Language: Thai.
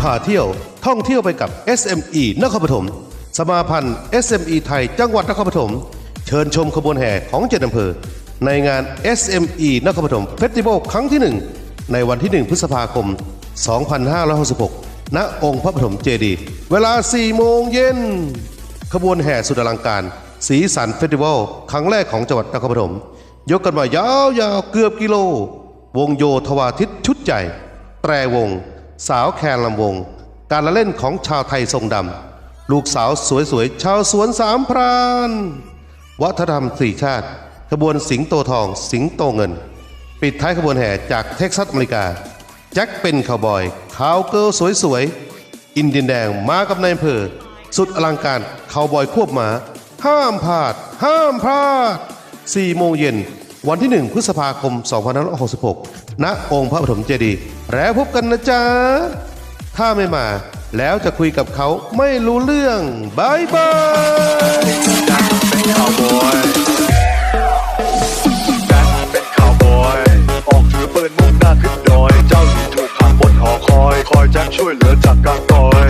พาเที่ยว ท่องเที่ยวไปกับ SME นครปฐม สมาพันธ์ SME ไทย จังหวัดนครปฐม เชิญชมขบวนแห่ของเจ็ดอำเภอ ในงาน SME นครปฐมเฟสติวัลครั้งที่ 1 ในวันที่ 1 พฤษภาคม 2566 ณ องค์พระปฐมเจดีย์ เวลา 4 โมงเย็น ขบวนแห่สุดอลังการ สีสันเฟสติวัลครั้งแรกของจังหวัดนครปฐม ยกกันมายาวๆเกือบกิโล วงโยธวาทิตชุดใหญ่แตรวง สาวแคนลำวง การละเล่นของชาวไทยทรงดำ ลูกสาวสวยๆ ชาวสวนสามพราน วัฒนธรรมสี่ชาติ ขบวนสิงโตทองสิงโตเงิน ปิดท้ายขบวนแห่จากเท็กซัสอเมริกา แจ็คเป็นคาวบอยคาวเกิลสวยๆ อินเดียนแดงมากับนายอำเภอ สุดอลังการคาวบอยควบหมา ห้ามพลาด ห้ามพลาด4โมงเย็น วันที่ 1 พฤษภาคม 2566 ณ องค์พระปฐมเจดีย์แล้วพบกันนะจ๊ะ ถ้าไม่มาแล้วจะคุยกับเขาไม่รู้เรื่องบายบายเป็นข่าวบอยแจ็คเป็นข่าวบอยออกถือปืนมุ่งหน้าขึ้นดอยเจ้าหญิงถูกขังบนหอคอย คอยแจ็คช่วยเหลือจากกางกอย